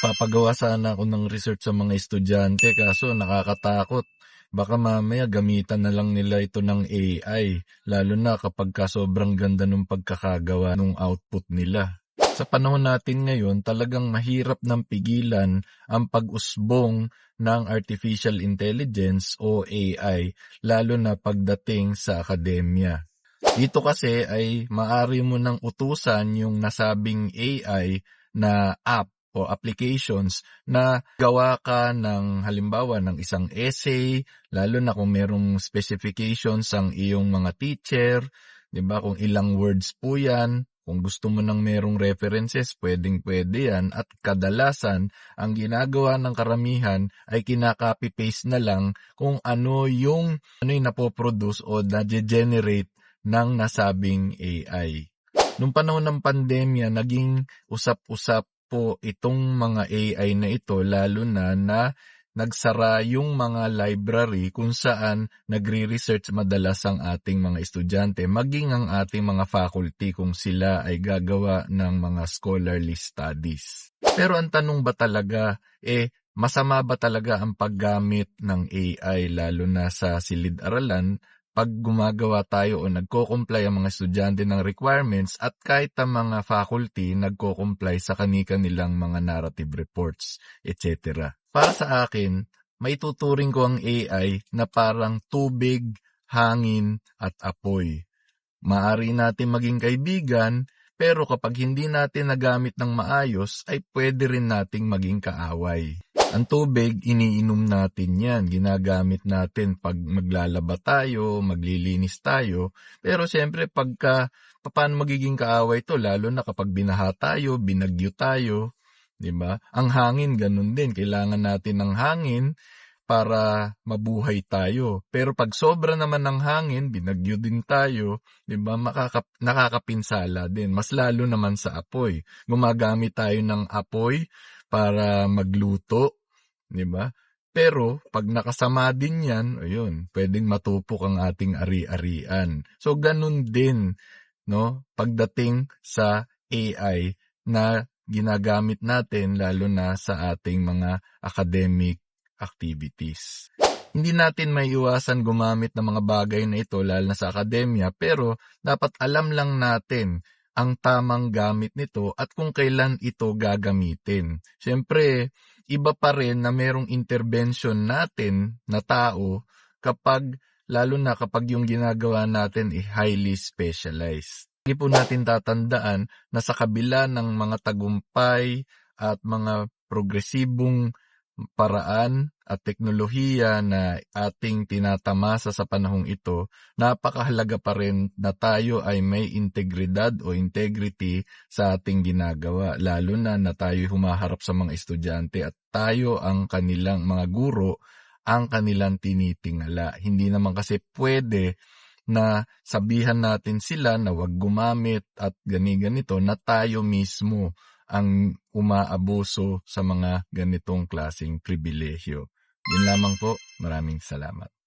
Magpapagawa sana ako ng research sa mga estudyante kaso nakakatakot. Baka mamaya gamitan na lang nila ito ng AI, lalo na kapag ka sobrang ganda ng pagkakagawa ng output nila. Sa panahon natin ngayon, talagang mahirap ng pigilan ang pag-usbong ng artificial intelligence o AI, lalo na pagdating sa akademya. Dito kasi ay maari mo nang utusan yung nasabing AI na app o applications na gawa ka ng halimbawa ng isang essay, lalo na kung merong specifications ang iyong mga teacher, 'di ba? Kung ilang words po 'yan, kung gusto mo ng merong references, pwedeng pwede yan. At kadalasan, ang ginagawa ng karamihan ay kinaka-copy paste na lang kung ano yung ano yung napoproduce o na-generate ng nasabing AI. Nung panahon ng pandemya, naging usap-usap po itong mga AI na ito lalo na na nagsara yung mga library kung saan nagre-research madalas ang ating mga estudyante, maging ang ating mga faculty kung sila ay gagawa ng mga scholarly studies. Pero ang tanong ba talaga, eh, masama ba talaga ang paggamit ng AI lalo na sa silid-aralan pag gumagawa tayo o nagko-comply ang mga estudyante ng requirements at kahit ang mga faculty nagko-comply sa kanika nilang mga narrative reports, etc. Para sa akin, maituturing ko ang AI na parang tubig, hangin at apoy. Maari natin maging kaibigan, pero kapag hindi natin nagamit ng maayos, ay pwede rin nating maging kaaway. Ang tubig, iniinom natin yan. Ginagamit natin pag maglalaba tayo, maglilinis tayo. Pero siyempre, pagka, paano magiging kaaway to? Lalo na kapag binaha tayo, binagyo tayo. 'di ba? Ang hangin ganun din, kailangan natin ng hangin para mabuhay tayo. Pero pag sobra naman ng hangin, binagyo din tayo, 'di ba? Makaka, nakakapinsala din. Mas lalo naman sa apoy. Gumagamit tayo ng apoy para magluto, 'di ba? Pero pag nakasama din 'yan, ayun, pwedeng matupok ang ating ari-arian. So ganun din, no? Pagdating sa AI na ginagamit natin lalo na sa ating mga academic activities. Hindi natin may iwasan gumamit ng mga bagay na ito lalo na sa akademya pero dapat alam lang natin ang tamang gamit nito at kung kailan ito gagamitin. Siyempre, iba pa rin na merong intervention natin na tao kapag lalo na kapag yung ginagawa natin ay highly specialized. Lagi po natin tatandaan na sa kabila ng mga tagumpay at mga progresibong paraan at teknolohiya na ating tinatamasa sa panahong ito, napakahalaga pa rin na tayo ay may integridad o integrity sa ating ginagawa, lalo na na tayo humaharap sa mga estudyante at tayo ang kanilang mga guro ang kanilang tinitingala. Hindi naman kasi pwede na sabihan natin sila na wag gumamit at gani-ganito na tayo mismo ang umaabuso sa mga ganitong klasing pribilehyo. Yun lamang po. Maraming salamat.